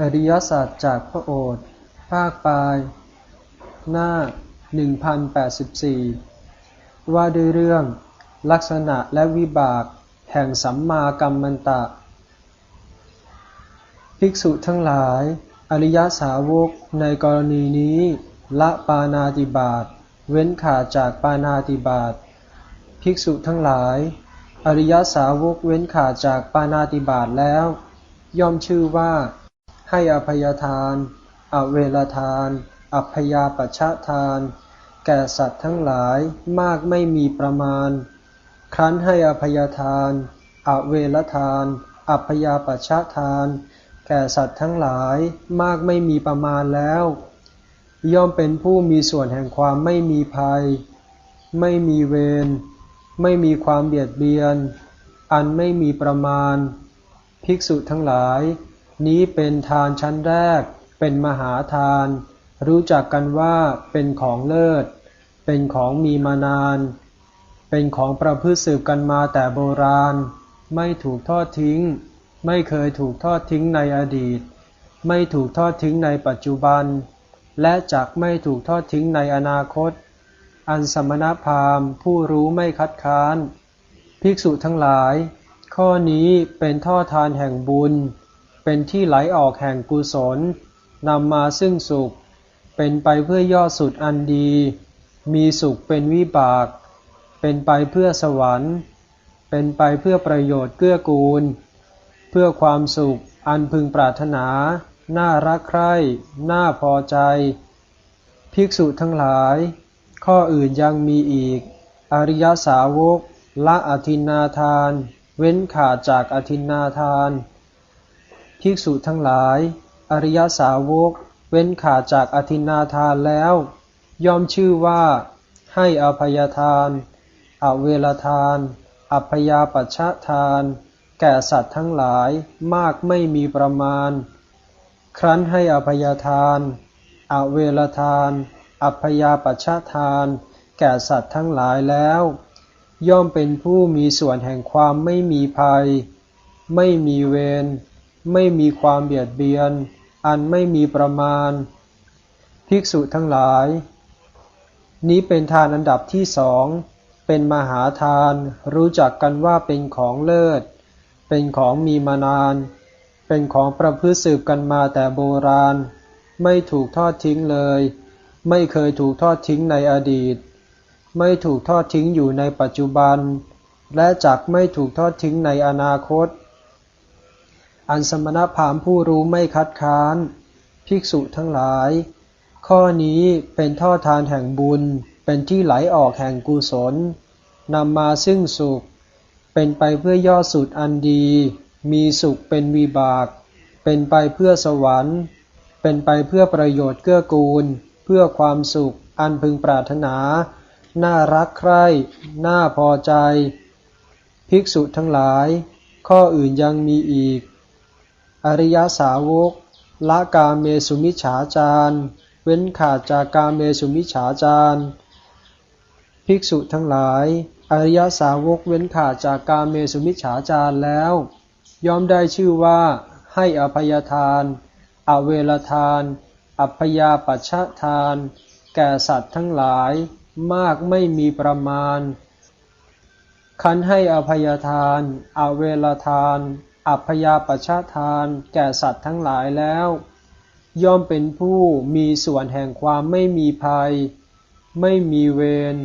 อริยสัจจากพระโอษฐ์ภาคปลาย หน้า 1084 ว่าด้วยเรื่องลักษณะและวิบาก แห่งสัมมากัมมันตะ ภิกษุทั้งหลาย อริยสาวกในกรณีนี้ ละปานาติบาตเว้นขาดจากปานาติบาตภิกษุทั้งหลาย อริยสาวกเว้นขาดจากปานาติบาตแล้ว ย่อมชื่อว่า ให้อภัยทาน อเวลทาน อัพยาปชะทาน แก่สัตว์ทั้งหลายมากไม่มีประมาณ ครั้นให้อภัยทาน อเวลทาน อัพยาปชะทาน แก่สัตว์ทั้งหลายมากไม่มีประมาณแล้ว ย่อมเป็นผู้มีส่วนแห่งความไม่มีภัย ไม่มีเวร ไม่มีความเบียดเบียน อันไม่มีประมาณ ภิกษุทั้งหลาย นี้เป็นทานชั้นแรก เป็นมหาทาน รู้จักกันว่าเป็นของเลิศ เป็นของมีมานาน เป็นของประพฤติสืบกันมาแต่โบราณ ไม่ถูกทอดทิ้ง ไม่เคยถูกทอดทิ้งในอดีต ไม่ถูกทอดทิ้งในปัจจุบัน และจักไม่ถูกทอดทิ้งในอนาคต อันสมณพราหมณ์ผู้รู้ไม่คัดค้าน ภิกษุทั้งหลาย ข้อนี้เป็นท่อทานแห่งบุญ เป็นที่ไหลออกแห่งกุศลนำมาซึ่งสุข เป็นไปเพื่อยอดสุดอันดี มีสุขเป็นวิบาก เป็นไปเพื่อสวรรค์ เป็นไปเพื่อประโยชน์เกื้อกูล เพื่อความสุขอันพึงปรารถนา น่ารักใคร่ น่าพอใจ ภิกษุทั้งหลาย ข้ออื่นยังมีอีก อริยสาวกละอธินาทาน เว้นขาดจากอธินาทาน ภิกษุทั้งหลาย อริยสาวก เว้นขาดจากอธินาทานแล้วย่อมชื่อว่า ให้อภัยทาน อเวลทาน อัพยาปัชชทาน แก่สัตว์ทั้งหลายมากไม่มีประมาณ ครั้นให้อภัยทาน อเวลทาน อัพยาปัชชทาน แก่สัตว์ทั้งหลายแล้ว ย่อมเป็นผู้มีส่วนแห่งความไม่มีภัย ไม่มีเวร ไม่มีความเบียดเบียน อันไม่มีประมาณ ภิกษุทั้งหลาย นี้เป็นทานอันดับที่สอง เป็นมหาทาน รู้จักกันว่าเป็นของเลิศ เป็นของมีมานาน เป็นของประพฤติสืบกันมาแต่โบราณ ไม่ถูกทอดทิ้งเลย ไม่เคยถูกทอดทิ้งในอดีต ไม่ถูกทอดทิ้งอยู่ในปัจจุบัน และจักไม่ถูกทอดทิ้งในอนาคต อันสมณพราหมณ์ผู้รู้ไม่คัดค้าน ภิกษุทั้งหลาย ข้อนี้เป็นท่อทานแห่งบุญ เป็นที่ไหลออกแห่งกุศลนำมาซึ่งสุข เป็นไปเพื่อย่อสุดอันดี มีสุขเป็นวิบาก เป็นไปเพื่อสวรรค์ เป็นไปเพื่อประโยชน์เกื้อกูล เพื่อความสุข อันพึงปรารถนา น่ารักใคร่ น่าพอใจ ภิกษุทั้งหลาย ข้ออื่นยังมีอีก อริยสาวก ละกาเมสุมิฉาจารเว้นขาดจากกาเมสุมิฉาจารภิกษุทั้งหลาย อริยสาวกเว้นขาดจากกาเมสุมิฉาจารแล้ว ย่อมได้ชื่อว่าให้อภัยทาน อเวลทาน อัพยาปัชทาน แก่สัตว์ทั้งหลาย มากไม่มีประมาณ คันให้อภัยทาน อเวลทาน อัพยาปชชะทานแก่สัตว์ทั้งหลายแล้ว ย่อมเป็นผู้มีส่วนแห่งความไม่มีภัย ไม่มีเวร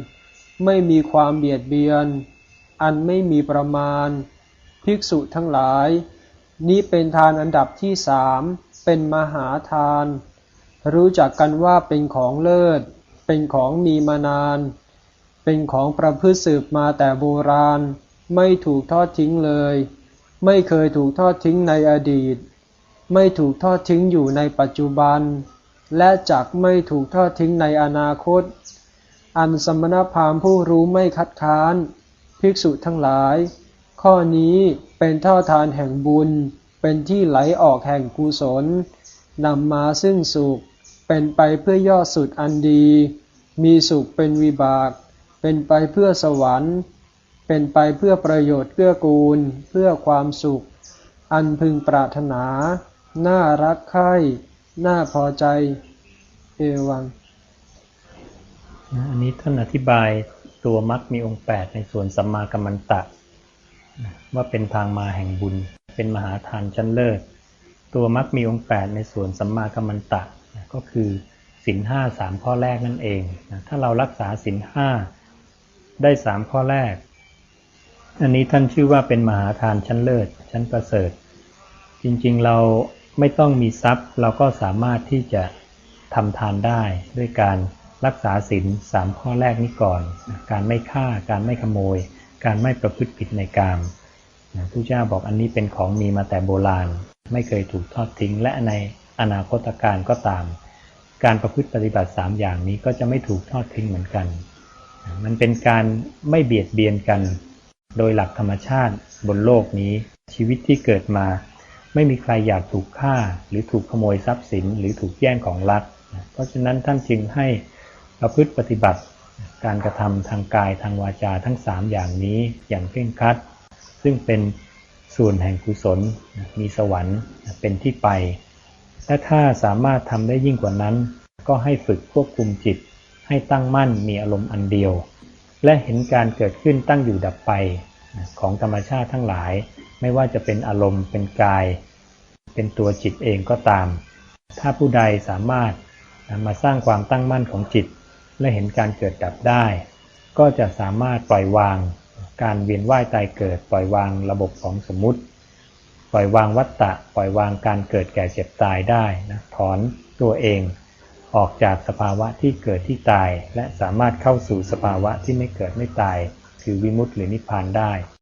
ไม่มีความเบียดเบียน อันไม่มีประมาณ ภิกษุทั้งหลาย นี้เป็นทานอันดับที่สามเป็นมหาทาน รู้จักกันว่าเป็นของเลิศ เป็นของมีมานาน เป็นของประพฤติสืบมาแต่โบราณ ไม่ถูกทอดทิ้งเลย ไม่เคยถูกทอดทิ้งในอดีต ไม่ถูกทอดทิ้งอยู่ในปัจจุบัน และจักไม่ถูกทอดทิ้งในอนาคต อันสมณพราหมณ์ผู้รู้ไม่คัดค้าน ภิกษุทั้งหลาย ข้อนี้เป็นท่อทานแห่งบุญ เป็นที่ไหลออกแห่งกุศลนำมาซึ่งสุข เป็นไปเพื่อยอดสุดอันดี มีสุขเป็นวิบาก เป็นไปเพื่อสวรรค์ เป็นไปเพื่อประโยชน์เกื้อกูล เพื่อความสุข อันพึงปรารถนา น่ารักใคร่น่าพอใจ เอวัง อันนี้ท่านอธิบายตัวมรรคมีองค์ 8 ในส่วนสัมมากัมมันตะ ว่าเป็นทางมาแห่งบุญ เป็นมหาทานชั้นเลิศ ตัวมรรคมีองค์ 8 ในส่วนสัมมากัมมันตะก็คือสินห้าสามข้อแรกนั่นเอง ถ้าเรารักษาสินห้าได้สามข้อแรก อันนี้ท่านชื่อว่าเป็นมหาทานชั้นเลิศ ชั้นประเสริฐ จริงๆเราไม่ต้องมีทรัพย์ เราก็สามารถที่จะทำทานได้ด้วยการรักษาศีลสามข้อแรกนี้ก่อน การไม่ฆ่า การไม่ขโมย การไม่ประพฤติผิดในกามนะผู้เจ้าบอกอันนี้เป็นของมีมาแต่โบราณ ไม่เคยถูกทอดทิ้ง และในอนาคตการก็ตาม การประพฤติปฏิบัติสามอย่างนี้ก็จะไม่ถูกทอดทิ้งเหมือนกัน มันเป็นการไม่เบียดเบียนกัน โดยหลักธรรมชาติบนโลกนี้ ชีวิตที่เกิดมา ไม่มีใครอยากถูกฆ่า หรือถูกขโมยทรัพย์สิน หรือถูกแย่งของรัก เพราะฉะนั้นท่านจึงให้ประพฤติปฏิบัติ การกระทำทางกายทางวาจาทั้งสามอย่างนี้อย่างเคร่งครัด ซึ่งเป็นส่วนแห่งกุศลมีสวรรค์เป็นที่ไปและถ้าสามารถทำได้ยิ่งกว่านั้น ก็ให้ฝึกควบคุมจิต ให้ตั้งมั่นมีอารมณ์อันเดียว และเห็นการเกิดขึ้นตั้งอยู่ดับไปของธรรมชาติทั้งหลาย ไม่ว่าจะเป็นอารมณ์เป็นกาย เป็นตัวจิตเองก็ตาม ถ้าผู้ใดสามารถมาสร้างความตั้งมั่นของจิต และเห็นการเกิดดับได้ ก็จะสามารถปล่อยวาง การเวียนว่ายตายเกิด ปล่อยวางระบบของสมมติ ปล่อยวางวัฏฏะปล่อยวางการเกิดแก่เจ็บตายได้นะถอนตัวเอง ออกจากสภาวะที่เกิดที่ตาย และสามารถเข้าสู่สภาวะที่ไม่เกิดไม่ตาย คือวิมุตติหรือนิพพานได้